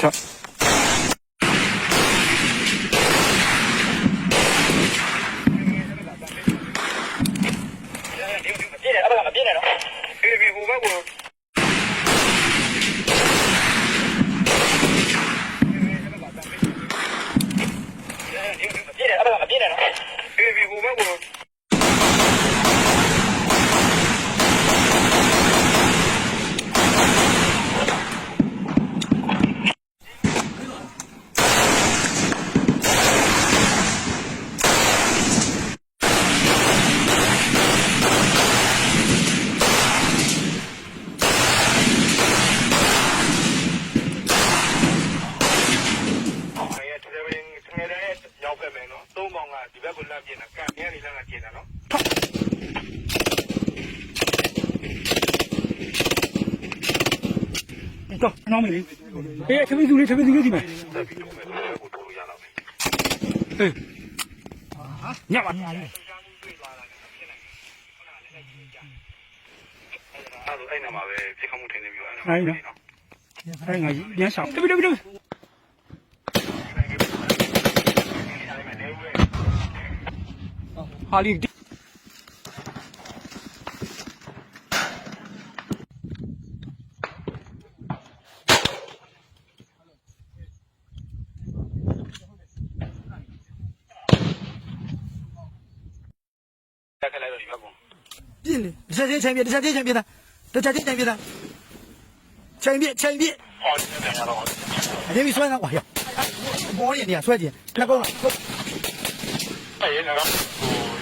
Ciao. ကျင်တာကံပြားလေးလားကကျင်တာနော်တော့အနောင်းမလေးအေးထမင်းသူလေးထမင်းသူလေးဒီမှာအေးညပါညလေးအဲ့ဒါအဲ့နာမှာပဲဖြစ်ခမှုထင်းနေပြီအဲ့ဒါအဲ့ငါညှက်ဆောင်တပိတပိတပိ ဟာလီတက်ခလိုက်တော့ဒီဘက်ကိုပြင်းလေတစ်ချက်ချင်းချိန်ပြတစ်ချက်ချင်းချိန်ပြတာတစ်ချက်ချင်းချိန်ပြတာချိန်ပြချိန်ပြဟောဒီနေ့ကတော့အရင်ပြီးဆွဲတော့ဟောရဘောရနေရဆွဲကြည့်နှစ်ကုန်းအဲ့ရနော်ဟိုလက်ချောင်းလေးကြိုက်တယ်ကြိုက်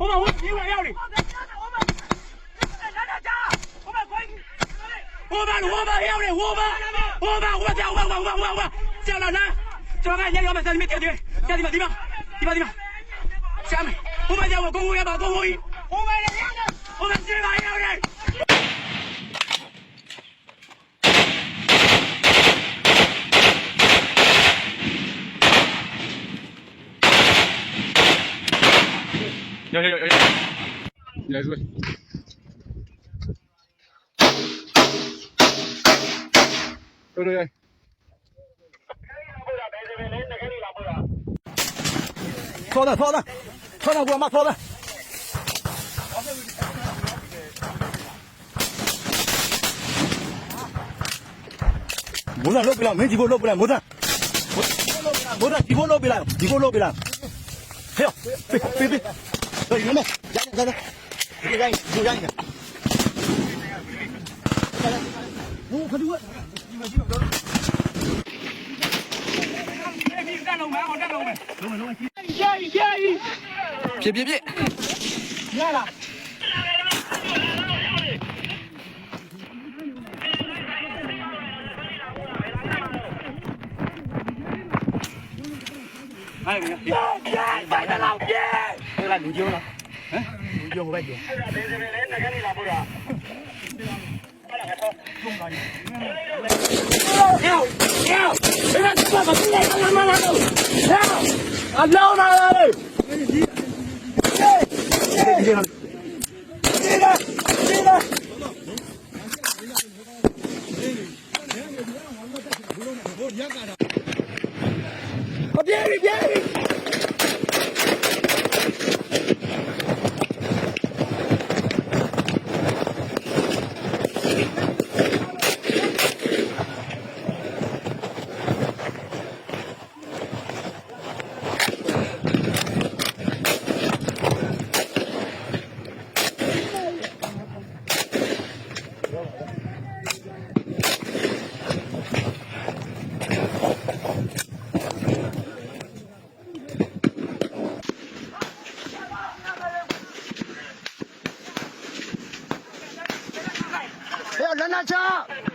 我们会诋毁要你。我们我们要你，我们我们我们叫我们我们我们叫哪吒，叫哪吒，们在里面跳跳，跳地方地方我们地方，下我们叫我公公要把公公一，我们要你，我们司法要你。有有有有，你来这。对对对。操蛋操蛋，操蛋给我妈操蛋！不蛋捞不了，没几个捞不了，不蛋，不蛋，不蛋，几个捞不了，几个捞不了，还有，别别别。小心呗，压紧，在这，别站起，就站起。我快点问，你们几个人？别别别！别了！哎呀！别别别！老弟！来牛酒了。嗯，没酒喝白酒。Yeah. 立正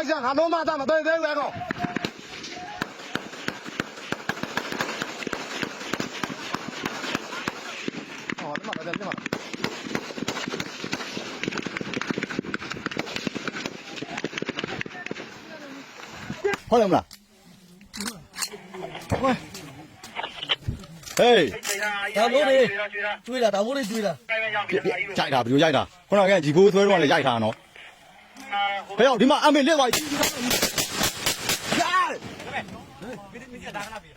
开枪，喊龙马站嘛，对对对，哥。好的嘛，来点劲嘛。好了没啦？喂。哎，打不的，追了，打不的追了，加一下不就加一下？可能俺几股推过的加一下喏。 ဘယ်ရောက်ဒီမှာအမေလက်ပါကြီးကားမင်းမင်းကဒါကလာပြီ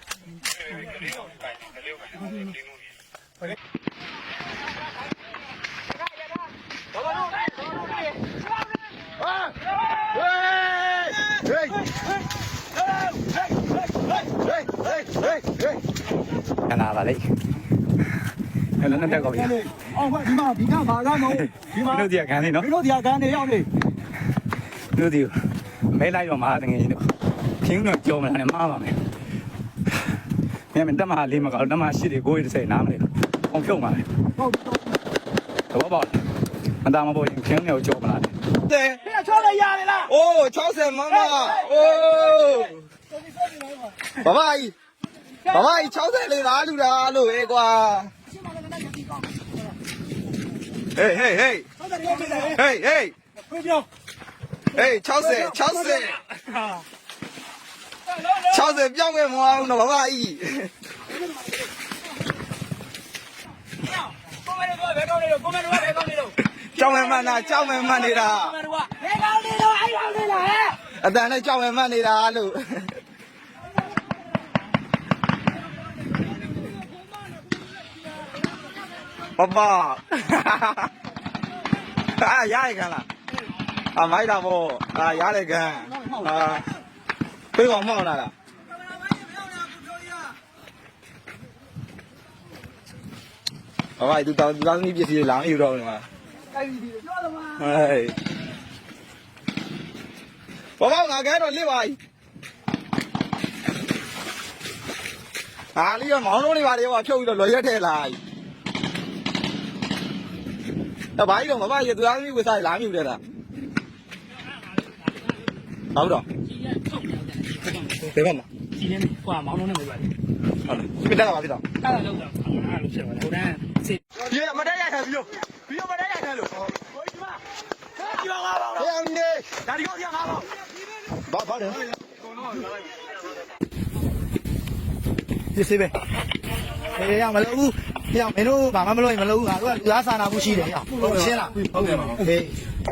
ကနာပါလေအဲ့လည်းနဲ့တက်ကောပြီအောင်မဒီမှာဒီကဘာကနော်ဒီမှာတို့ဒီကန်းနေနော်တို့ဒီကန်းနေရောက်နေ တို့ဒီမဲလိုက်တော့မှာတငယ်ချင်းတို့ခင်းတော့ကြော်မလာနဲ့မှားပါမယ်မြန်မြန်တက်မဟာလေးမကောက်တက်မဟာရှိတယ်ကိုယ်30နားမလဲအောင်ဖြုတ်ပါလေဟုတ်တော့ပေါ့မသားမပေါ်ရင်ခင်းတော့ကြော်မလာနဲ့တယ်ပြန်ချောလိုက်ရတယ်လားအိုး60မမအိုးဘဘကြီးဘဘကြီး60လေးလားလူလားလို့ပဲကွာဟေးဟေးဟေးဟေးဟေး 哎，乔谁？乔谁？乔谁？表妹摸我那个蚂蚁。ကြောင်မမနာကြောင်မမနေတာဘယ်ကောင်နေတော့အဲ့ကောင်နေလားအတန်နဲ့ကြောင်မမနေတာလို့爸爸，哎呀，你看了。 အာမိုက်တာပေါ့ဒါရတဲ့ကန်အာပြေကောင်မောက်လာတာဘာဘာဒီတောင်တောင်ကြီးပစ္စည်းလာအေးတော့နေမှာတိုက်ပြီးတယ်ပြောတော့မှာဟဲ့ဘာဘာငါကဲတော့လစ်ပါ ਈ ဟာလေးရမောင်းလုံးတွေပါလေဟောဖြုတ်ပြီးတော့လော်ရက်ထဲလာ ਈ တော့ဘာကြီးတော့မမရေသူသားသမီးဝစ်စားလာမြူတယ်လား ဟုတ်တော့ဘယ်ကမှာကြီးနေကွာမောင်းလုံးနဲ့မပါဘူးဟုတ်တယ်ပြတက်လာပါပြီတော့အဲ့ဒါလောက်တော့အဲ့လိုဖြစ်သွားတယ်ဟိုတန်းစေဒီမတက်ရခံပြီးတော့ပြီးတော့မတက်ရခံလို့ဟိုဒီမှာဒီမှာငါပါတော့ဟဲ့အောင်နေဒါဒီကောဒီငါပါဘာဘာလဲဒီစေးပဲအေးရမလို့ ဟေ့အောင်မင်းတို့ဘာမှမလုပ်ရင်မလုပ်ဘူးငါတို့ကလူသားစာနာမှုရှိတယ်ဟေ့အောင်ရှင်းလားဟုတ်တယ်ပါဟေး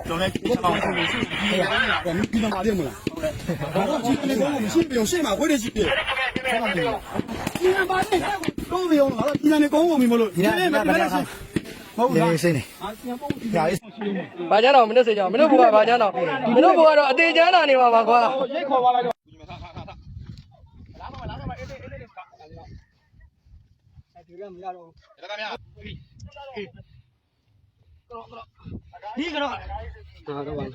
ကျွန်တော်လည်းဒီမှာရှိနေရှိဟေ့အောင်ဒီမှာပါတယ်မလားဟုတ်တယ်ဘာလို့ဒီနေ့တော့မရှိပြောရှင်းမှာဝိရရှိတယ်ဒီမှာပါတယ်တော့ပြောငါတို့ဒီနေ့ကောင်းဝင်မလို့ဒီနေ့မတရားရှိဟုတ်လားစိတ်နေညာရေးဘာကြတော့မင်းတို့စေကြမင်းတို့ဘုရားဘာကြတော့မင်းတို့ဘုရားတော့အတေချမ်းတာနေပါပါကွာရိတ်ခေါ်ပါလိုက်တော့လာတော့လာတော့အေးအေးအေး ဒီကမရတော့ဘူးဒါကမရဘူးကတော့ကတော့ဒီကတော့ဒါတော့ပါ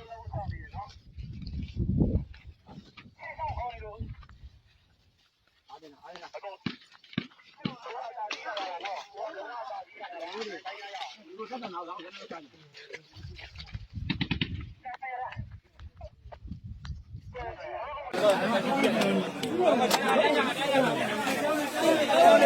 လို့ဆက်တာနောက်တော့လည်းမကြမ်းဘူး။ဟုတ်ကဲ့